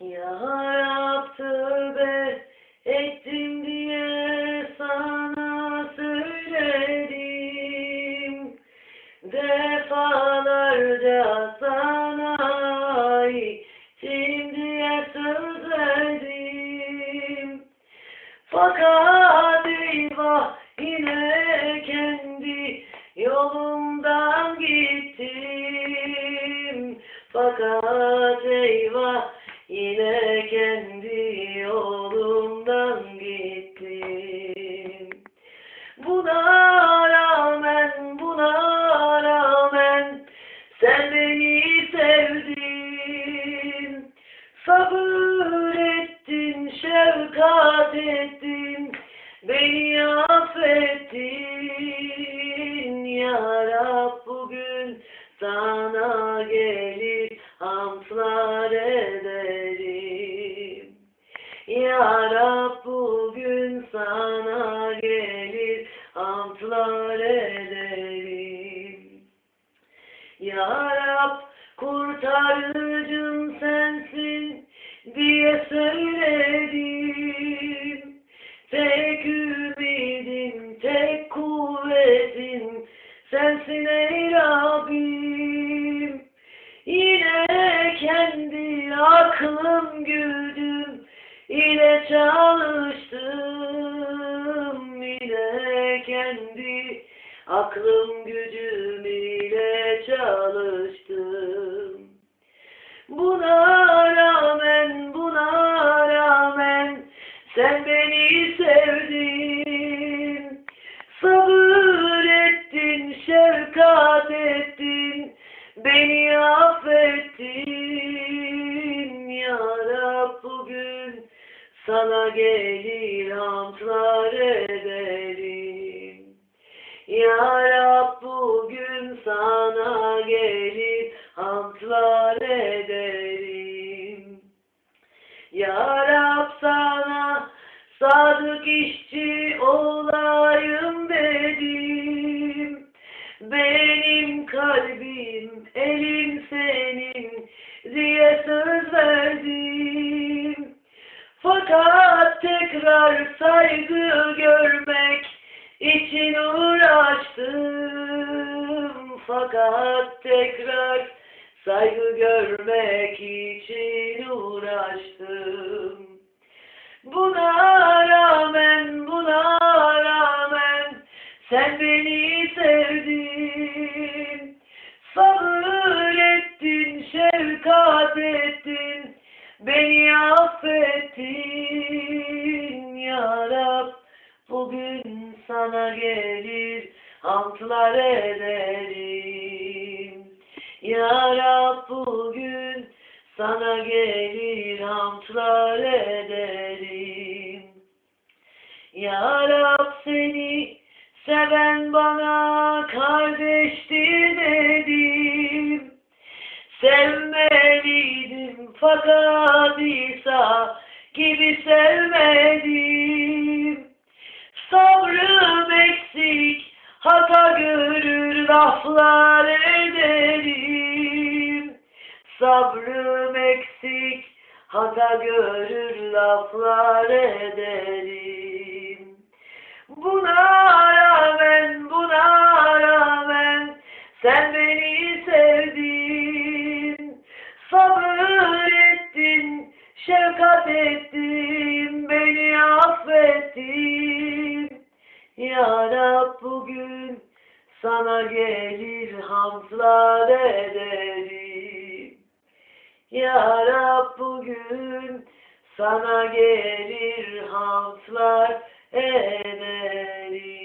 Ya Rab tövbe ettim diye sana söyledim. Defalarca sana ittim diye söz verdim. Fakat eyvah yine kendi yolumdan sana gelir hamdlar ederim. Ya Rab bugün sana gelir hamdlar ederim. Ya Rab kurtarıcım sensin diye söyledim. Tek aklım gücüm ile çalıştım. Yine kendi aklım gücüm ile çalıştım. Buna rağmen, buna rağmen sen beni sevdin. Sabır ettin, şefkat ettin, sana gelir hamdlar ederim. Ya Rab bugün sana gelir hamdlar ederim. Ya Rab sana sadık işçi olayım dedim. Benim kalbim elim saygı görmek için uğraştım. Fakat tekrar saygı görmek için uğraştım. Buna rağmen, buna rağmen sen beni sevdin. Sabır ettin, şefkat ettin, beni affettin. Sana gelir hamdlar ederim. Ya Rab bugün sana gelir hamdlar ederim. Ya Rab seni seven bana kardeştir dedim. Sevmeliydim fakat İsa gibi sevmedim. Görür laflar ederim. Sabrım eksik, hata görür laflar ederim. Buna rağmen, buna rağmen sen beni sevdin. Sabır ettin, şefkat ettin, beni affettin. Ya Rab bugün sana gelir hamdlar ederim. Ya Rab bugün sana gelir hamdlar ederim.